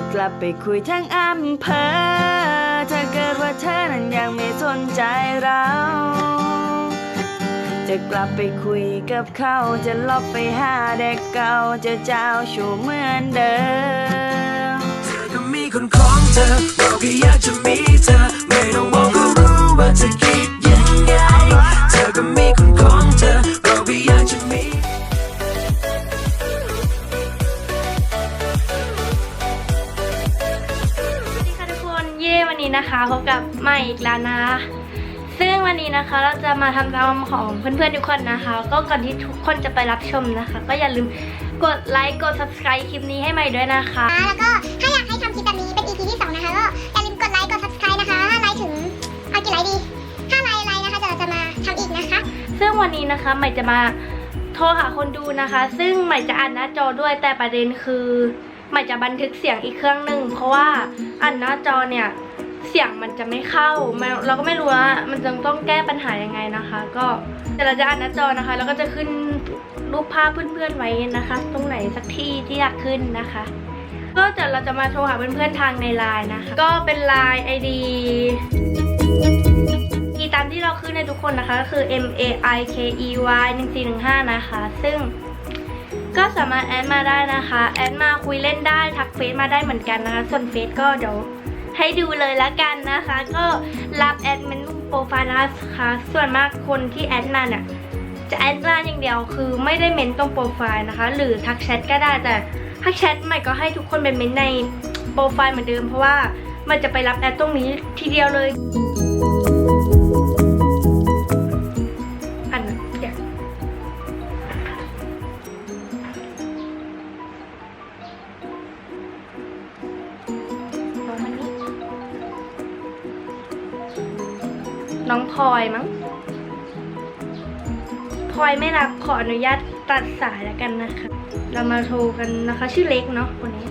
จะกลับไปคุยทั้งอำเภอถ้าเกิดว่าเธอนั้นยังไม่สนใจเรา จะกลับไปคุยกับเขาจะลอบไปหาเด็กเก่าจะเจ้าชู้เหมือนเดิม เธอก็มีคนของเธอเราแค่อยากจะมีเธอ ไม่ต้องบอกก็รู้ว่าเธอคิดยังไง เธอก็มีคนของเธอ นนี้นะคะพบกับใหม่อีกแล้วนะซึ่งวันนี้นะคะเราจะมาทำตามของเพื่อนๆทุกคนนะคะ ก็ก่อนที่ทุกคนจะไปรับชมนะคะ ก็อย่าลืมกดไลค์กด subscribe คลิปนี้ให้ใหม่ด้วยนะคะ แล้วก็ถ้าอยากให้ทำคลิปแบบนี้เป็น EP ที่ 2 นะคะก็อย่าลืมกดไลค์กด subscribe นะคะถ้าไลค์ถึงเอากี่ไลค์ดีถ้าไลค์ไลค์นะคะเดี๋ยวเราจะมาทำอีกนะคะ ซึ่งวันนี้นะคะใหม่จะมาโทรหาคนดูนะคะ ซึ่งใหม่จะอ่านหน้าจอด้วยแต่ประเด็นคือใหม่จะบันทึกเสียงอีกเครื่องหนึ่งเพราะว่าอ่านหน้าจอเนี่ย เสียงมันจะไม่เข้า เราก็ไม่รู้ว่ามันจะต้องแก้ปัญหายังไงนะคะ ก็เดี๋ยวเราจะอ่านหน้าจอนะคะ แล้วก็จะขึ้นรูปภาพเพื่อนๆไว้นะคะ ตรงไหนสักที่ที่อยากขึ้นนะคะ ก็เดี๋ยวเราจะมาโทรหาเพื่อนๆทางในไลน์นะคะ ก็เป็นไลน์ ID อีตามที่เราขึ้นในทุกคนนะคะก็คือ M A I K E Y 1 4 1 5นะคะ ซึ่งก็สามารถแอดมาได้นะคะ แอดมาคุยเล่นได้ ทักเฟซมาได้เหมือนกันนะคะ ส่วนเฟซก็เดี๋ยว ให้ดูเลยละกันนะคะ ก็รับแอดเมนโปรไฟล์นะคะส่วนมากคนที่แอดมาเนี่ยจะแอดมาอย่างเดียวคือไม่ได้เมนตรงโปรไฟล์นะคะ หรือทักแชทก็ได้แต่ทักแชทใหม่ก็ให้ทุกคนเป็นเมนในโปรไฟล์เหมือนเดิมเพราะว่ามันจะไปรับแอดตรงนี้ทีเดียวเลย น้องพลอยมั้งพลอยไม่รับขออนุญาตตัดสายแล้วกันนะคะ เรามาโทรกันนะคะ ชื่อเล็กเนาะคนนี้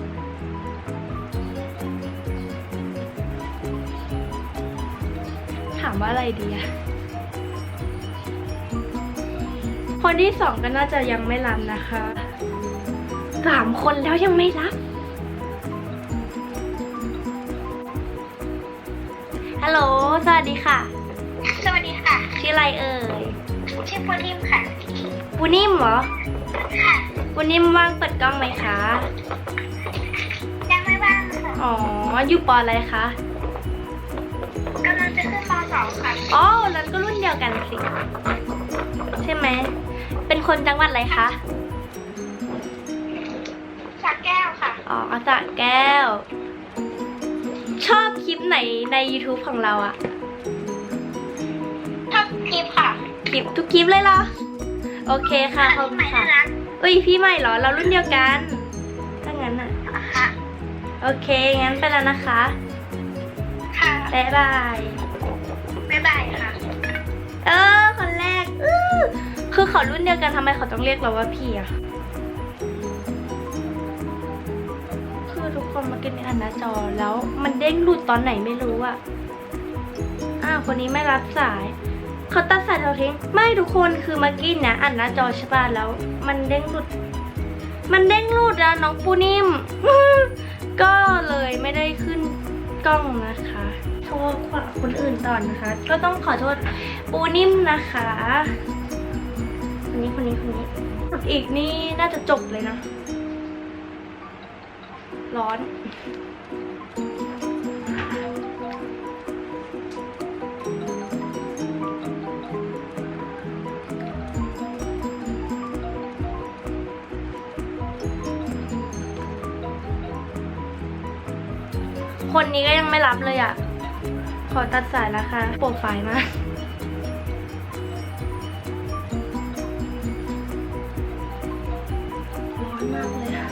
ถามว่าอะไรดีอะคนที่สองก็น่าจะยังไม่รับนะคะสามคนแล้วยังไม่รับฮัลโหล สวัสดีค่ะ สวัสดีค่ะ ชื่ออะไรเอ่ย ชื่อปูทิมค่ะ ปูนิ่มเหรอ ค่ะ ปูนิ่มว่างเปิดกล้องไหมคะยังไม่ว่างค่ะ อ๋อ อยู่ปออะไรคะกำลังจะขึ้นม .2 ค่ะ อ๋อนั้นก็รุ่นเดียวกันสิ ใช่ไหม เป็นคนจังหวัดอะไรคะสักแก้วค่ะ อ๋ออาสระแก้ว ชอบคลิปไหนใน YouTube ของเราอะชอบค ลิปค่ะคลิปทุกคลิปเลยเหรอ โอเคค่ะขอบคุณค่ะอุ้ยพี่ใหม่เหรอ เรารุ่นเดียวกัน ถ้างั้นอะค่ะ โอเค งั้นไปแล้วนะคะ ค่ะ บ๊ายบาย บ๊ายบายค่ะ เออ คนแรกอื้อคือเขารุ่นเดียวกันทำไมเขาต้องเรียกเราว่าพี่อะคือทุกคนมากินในอันหน้าจอแล้ว มันเด้งหลุดตอนไหนไม่รู้อะอ้าวคนนี้ไม่รับสาย เขาตัดสายเราทิ้ง ไม่ทุกคนคือมากินนะอันหน้าจอใช่ป่ะแล้ว มันเด้งหลุด มันเด้งหลุดอะน้องปูนิ่ม ก็เลยไม่ได้ขึ้นกล้องนะคะโทษกว่าคนอื่นต่อนนะคะ ก็ต้องขอโทษปูนิ่มนะคะคนนี้คนนี้คนนี้อีกนี่น่าจะจบเลยนะ ร้อน คนนี้ก็ยังไม่รับเลยอะ ขอตัดสายนะคะโปรไฟล์มากร้อนมากเลยอะ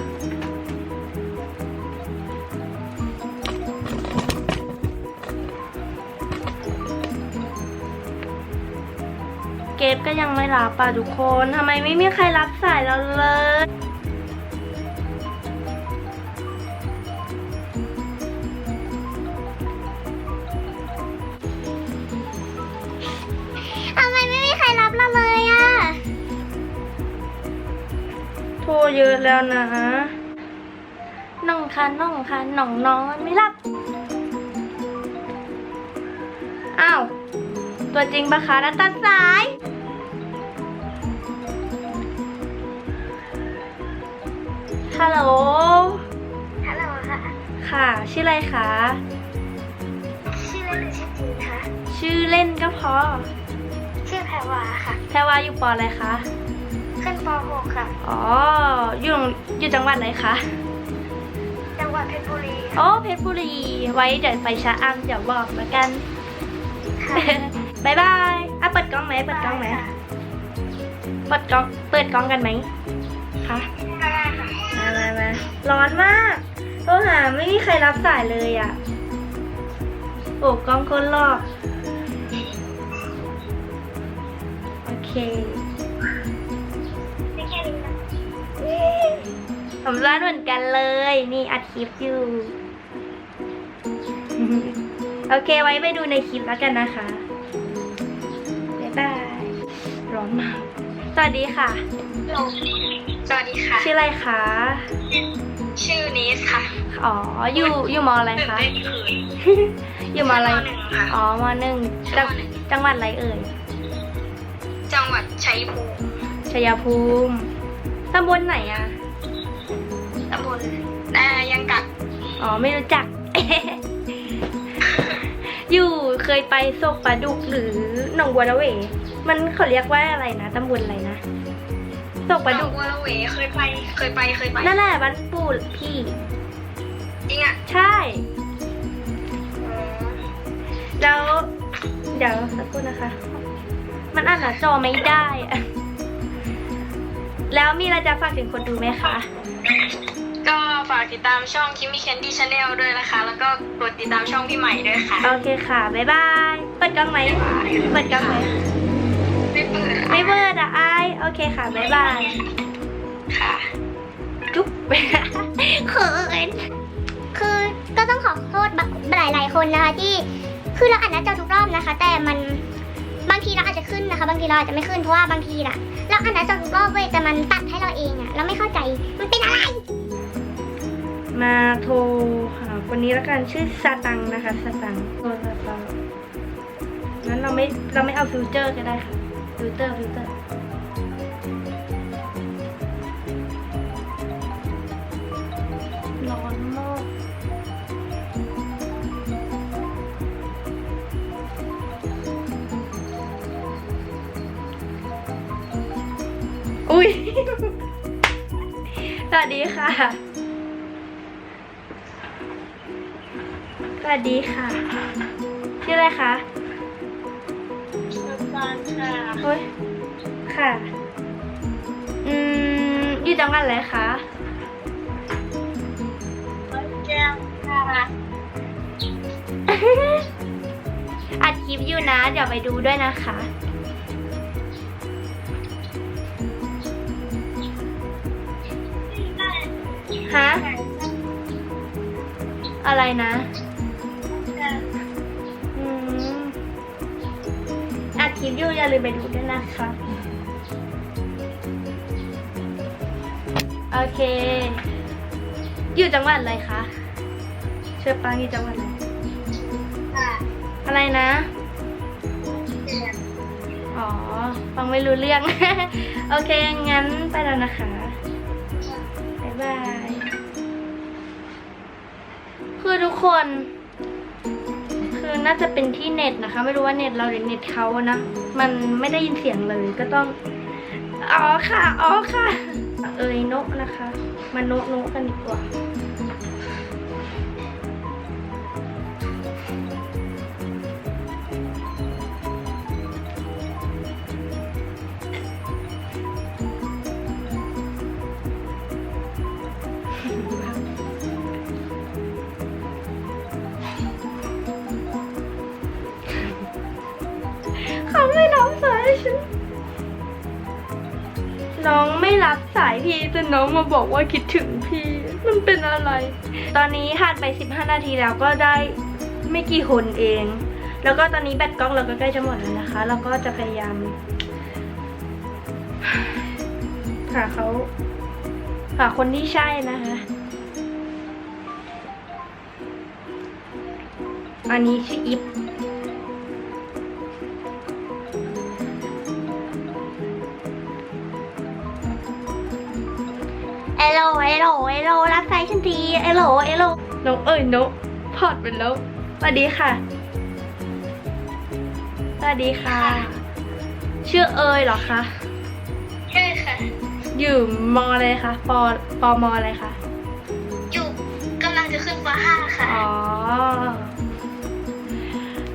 เกฟก็ยังไม่รับป่ะทุกคนทำไมไม่มีใครรับสายเราเลย เยอะแล้วนะน้องค่ะน้องค่ะน้องนอนไม่หลับ อ้าว ตัวจริงปะคะนันตัดสาย ฮัลโหล ฮัลโหลค่ะ ค่ะ ชื่ออะไรคะ ชื่อเล่นหรือชื่อจริงคะ ชื่อเล่นก็พอ ชื่อแพรวาค่ะ แพรวาอยู่ปออะไรคะ ขึ้นป .6 ค่ะ อ๋อ อยู่โรงอยู่จังหวัดไหนคะ จังหวัดเพชรบุรีโอ้ เพชรบุรี ไว้เดี๋ยวไปชะอำเดี๋ยวบอกแล้วกันค่ะบายบายอะเปิดกล้องไหมเปิดกล้องไหมเปิดกล้อง เปิดกล้องกันไหมคะ ได้ค่ะมามามาร้อนมากโทรหาไม่มีใครรับสายเลยอะ โอ้กล้องคนรอบ โอเค ผมร้านเหมือนกันเลย นี่อัดคลิปอยู่ โอเคไว้ไปดูในคลิปแล้วกันนะคะ บ๊ายบาย ร้อนมาก สวัสดีค่ะ สวัสดีค่ะ ชื่ออะไรคะ ชื่อนิสค่ะอ๋อ อยู่อยู่มออะไรคะ อยู่มออะไรมหนึ่งค่ะอ๋อมหนึ่งจังจังหวัดอะไรเอ่ย จังหวัดชัยภูมิ ชัยภูมิตำบลไหนอะ ตำบลนายังกัดอ๋อไม่รู้จัก อยู่เคยไปโซกปลาดุกหรือหนองบัวระเว มันเขาเรียกว่าอะไรนะตำบลอะไรนะโซกปลาดุกบัวละเวเคยไปเคยไปเคยไปนั่นแหละบ้านปู่พี่จริงอะใช่แล้วเดี๋ยวสักครู่นะคะ มันอ่านหน้าจอไม่ได้อะแล้วมีอะไรจะฝากถึงคนดูไหมคะก็ ฝากติดตามช่องคิมมี่แคนดี้ชาแนลด้วยนะคะ แล้วก็กดติดตามช่องพี่ใหม่ด้วยค่ะ โอเคค่ะ บ๊ายบาย เปิดกล้องไหม เปิดกล้องไหม ไม่เปิดไม่เปิดอะไอายโอเคค่ะ บ๊ายบาย ค่ะ จุ๊บ เขิน คือก็ต้องขอโทษหลายหลายๆคนนะคะที่คือเราอ่านหน้าจอทุกรอบนะคะ แต่มันบางทีเราอาจจะขึ้นนะคะ บางทีเราอาจจะไม่ขึ้นเพราะว่าบางทีน่ะเราอ่านหน้าจอทุกรอบเว้ยแต่มันตัดให้เราเองอะเราไม่เข้าใจมันเป็นอะไร มาโทรหาคนนี้แล้วกันชื่อสตังนะคะสตังโทรศัพท์เรางั้นเราไม่เราไม่เอาฟิลเตอร์ก็ได้ค่ะฟิลเตอร์ฟิลเตอร์ร้อนมากอุ้ยสวัสดีค่ะ สวัสดีค่ะ ชื่ออะไรคะโอ้ยค่ะ อืม อยู่จังหวัดอะไรคะอัดคลิปอยู่นะ เดี๋ยวไปดูด้วยนะคะ ฮะ อะไรนะ ลิปอยู่อย่าลืมไปดูด้วยนะคะ โอเค อยู่จังหวัดอะไรคะเชื่อปังอยู่จังหวัดอะไรอะไรนะอ๋อฟังไม่รู้เรื่อง โอเค งั้นไปแล้วนะคะ บ๊ายบาย คือทุกคนคือ น่าจะเป็นที่เน็ตนะคะ ไม่รู้ว่าเน็ตเราหรือเน็ตเขานะ มันไม่ได้ยินเสียงเลยก็ต้องอ๋อค่ะอ๋อค่ะ เอ่ยนกนะคะ มาโนโนกันดีกว่า น้องไม่รับสายพี่แต่น้องมาบอกว่าคิดถึงพี่ มันเป็นอะไร ตอนนี้ผ่านไป 15 นาทีแล้วก็ได้ไม่กี่คนเอง แล้วก็ตอนนี้แบตกล้องเราก็ใกล้จะหมดแล้วนะคะ เราก็จะพยายามหาเขาหาคนที่ใช่นะคะ อันนี้ชื่ออิฟ โลเอโลเอโลรับสายฉันทีเอโลเอโลน้องเอ้ยนกพอดไปแล้วสวัสดีค่ะ สวัสดีค่ะ ชื่อเอยเหรอคะ ใช่ค่ะ อยู่มออะไรคะปอปอมออะไรคะอยู่กำลังจะขึ้นป .5 ค่ะ อ๋อ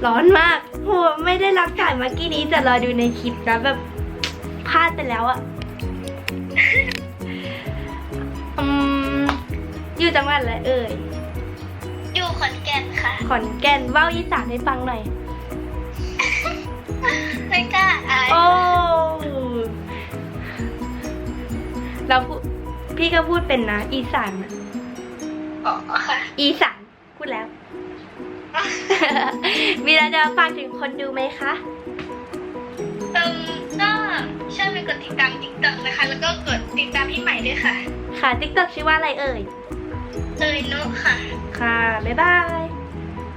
ร้อนมากโหไม่ได้รับสายเมื่อกี้นี้แต่รอดูในคลิปนะแบบพลาดไปแล้วอะ อยู่จังหวัดอะไรเอ่ย อยู่ขอนแก่นค่ะ ขอนแก่นเว้าอีสานให้ฟังหน่อย ไม่กล้าอายโอ้เราพูดพี่ก็พูดเป็นนะ อีสานอะอ๋อค่ะ อีสานพูดแล้ว มีอะไรจะฝากถึงคนดูไหมคะ เอิมก็ช่วยไปกดติดตามติ๊กต็อกนะคะ แล้วก็กดติดตามพี่ใหม่ด้วยค่ะ ค่ะ TikTok ชื่อว่าอะไรเอ่ย เอยนุค่ะ ค่ะ บ๊ายบาย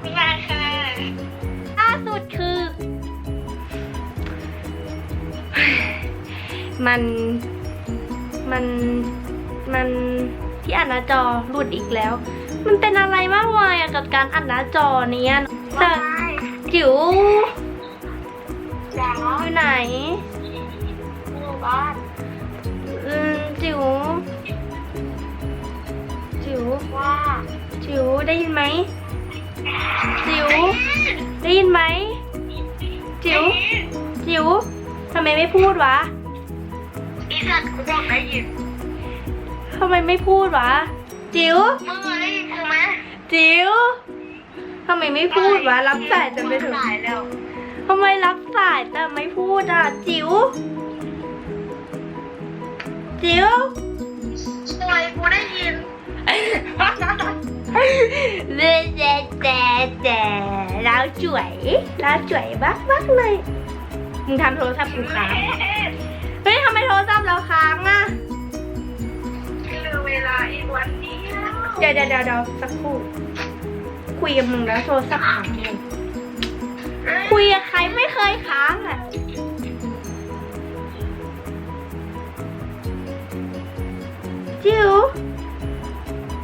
บ๊ายบายค่ะล่าสุดคือ มัน มัน มันที่อ่านหน้าจอหลุดอีกแล้ว มันเป็นอะไรมากมายอะกับการอ่านหน้าจอเนี้ยแต่จิ๋วจ้าอยู่ไหนหมู่บ้านอืมจิ๋วจิ๋ วว่าจิ๋วได้ยินไหมจิ๋วได้ยินไหมจิ๋วจิ๋วทำไมไม่พูดวะอีสัตว์กูบอกได้ยินทำไมไม่พูดวะจิ๋วมึงได้ยินกูไหมจิ๋วทำไมไม่พูดวะรับสายแต่ไม่ถึงสายแล้วทำไมรับสายแต่ไม่พูดอะจิ๋วจิ๋วสวยกูได้ยิน เล่นแต่แต่แต่เราสวยเราสวยมากมากเลยมึงทำโทรศัพท์กูค้างเฮ้ยทำไมโทรศัพท์เราค้างอะคือเวลาอีกวันนี้เดี๋ยวเดี๋ยวเดี๋ยวสักครู่คุยกับมึงแล้วโทรศัพท์ค้างคุยกับใครไม่เคยค้างอะจิ๋ว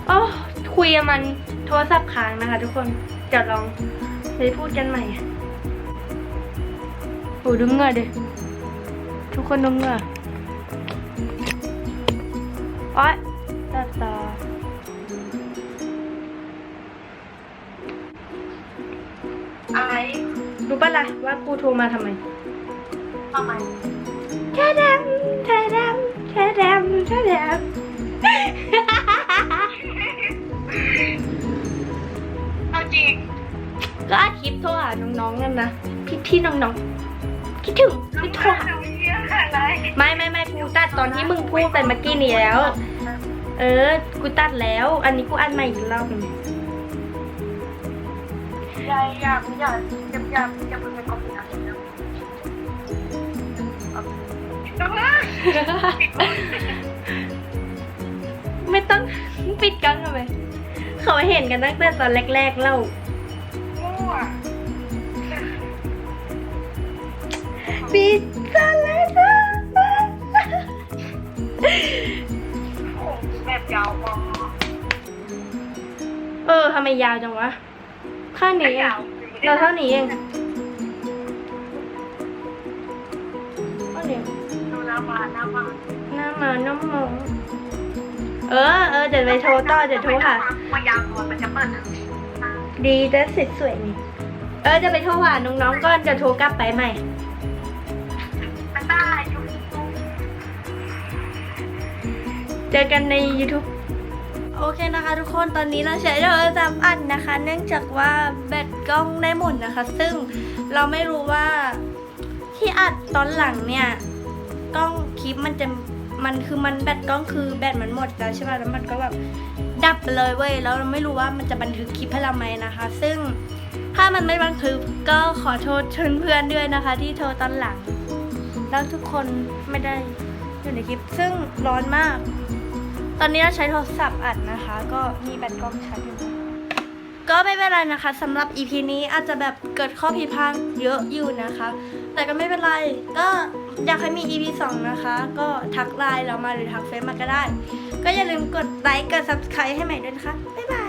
โอ้คุยกับมันโทรศัพท์ค้างนะคะ ทุกคนเดี๋ยวลองไปพูดกันใหม่โอ้ดูเหงื่อดิทุกคนดูเหงื่อโอ๊ยตัดต่ออะไรรู้ปะล่ะว่ากูโทรมาทำไมทำไมแช่ดำแช่ดำแช่ดำแช่ดำ โทรหาน้องๆนั่นนะพี่พี่ๆน้องๆคิดถึงพี่โทรหาเยอะอะไรไม่ไม่ไม่กูตัดตอนที่มึงพูดไปเมื่อกี้นี้แล้ว เออ กูตัดแล้ว อันนี้กูอัดใหม่อีกรอบหนึงอย่าอย่าอย่าอย่าอย่าอย่าเพิ่งไปกดติดตามนะไม่ต้องปิดกล้องทำไมเขาเห็นกันตั้งแต่ตอนแรกๆแล้วมั่ว ปิดกันเลยนะผมแบบยาวมากเออทำไมยาวจังวะข้างนี้เองเราเท่านี้เองเท่านี้ดูหน้ามาหน้ามาหน้ามาน้ำมองเออเออเดี๋ยวไปโทรต่อเดี๋ยวโทรหามายาวก่อนมันจะเปิดดีแต่สวยสวยๆนี่เออจะไปโทรหาน้องๆก่อนจะโทรกลับไปใหม่ เจอกันใน YouTube โอเคนะคะ ทุกคนตอนนี้เราใช้โทรศัพท์อัดนะคะ เนื่องจากว่าแบตกล้องได้หมดนะคะ ซึ่งเราไม่รู้ว่าที่อัดตอนหลังเนี่ยกล้องคลิปมันจะมันคือมันแบตกล้องคือแบตมันหมดแล้วใช่ป่ะแล้วมันก็แบบดับไปเลยเว้ยแล้วเราไม่รู้ว่ามันจะบันทึกคลิปให้เราไหมนะคะ ซึ่งถ้ามันไม่บันทึกก็ขอโทษเพื่อนๆด้วยนะคะ ที่โทรตอนหลัง แล้วทุกคนไม่ได้อยู่ในคลิป ซึ่งร้อนมาก ตอนนี้เราใช้โทรศัพท์อัดนะคะ ก็มีแบตกล้องชัดอยู่นะก็ไม่เป็นไรนะคะสำหรับ EP นี้อาจจะแบบเกิดข้อผิดพลาดเยอะอยู่นะคะ แต่ก็ไม่เป็นไร ก็อยากให้มี EP 2 นะคะ ก็ทักไลน์เรามาหรือทักเฟซมาก็ได้ ก็อย่าลืมกดไลค์กด subscribe ให้ใหม่ด้วยนะคะ บ๊ายบาย